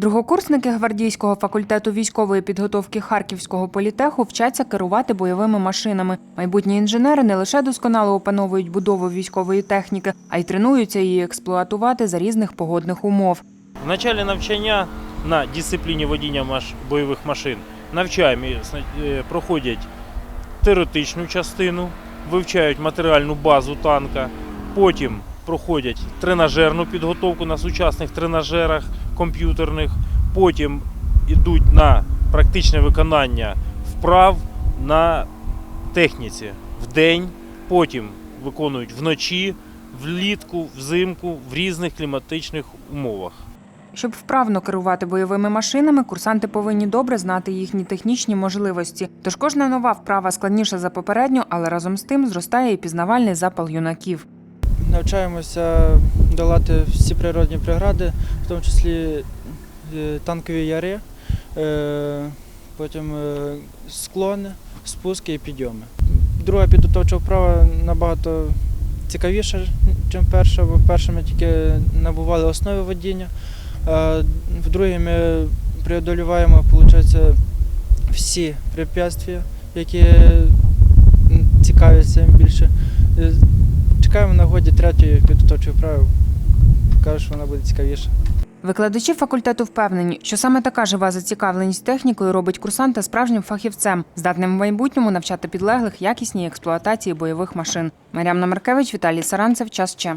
Другокурсники гвардійського факультету військової підготовки Харківського політеху вчаться керувати бойовими машинами. Майбутні інженери не лише досконало опановують будову військової техніки, а й тренуються її експлуатувати за різних погодних умов. В началі навчання на дисципліні водіння бойових машин навчаємо, е, проходять теоретичну частину, вивчають матеріальну базу танка, потім проходять тренажерну підготовку на сучасних тренажерах комп'ютерних, потім йдуть на практичне виконання вправ на техніці вдень, потім виконують вночі, влітку, взимку в різних кліматичних умовах. Щоб вправно керувати бойовими машинами, курсанти повинні добре знати їхні технічні можливості. Тож кожна нова вправа складніша за попередню, але разом з тим зростає і пізнавальний запал юнаків. Навчаємося долати всі природні прегради, в тому числі е, танкові яри, е, потім е, склони, спуски і підйоми. Друга підготовча вправа набагато цікавіша, ніж перша, бо перша ми тільки набували основи водіння, а в другій ми преодолюємо, виходить, всі препятствия, які цим більше. Чекаємо на годі третьої підготовчої вправи. Кажуть, що вона буде цікавіша. Викладачі факультету впевнені, що саме така жива зацікавленість технікою робить курсанта справжнім фахівцем, здатним в майбутньому навчати підлеглих якісній експлуатації бойових машин. Мар'ямна Маркевич, Віталій Саранцев, час ще.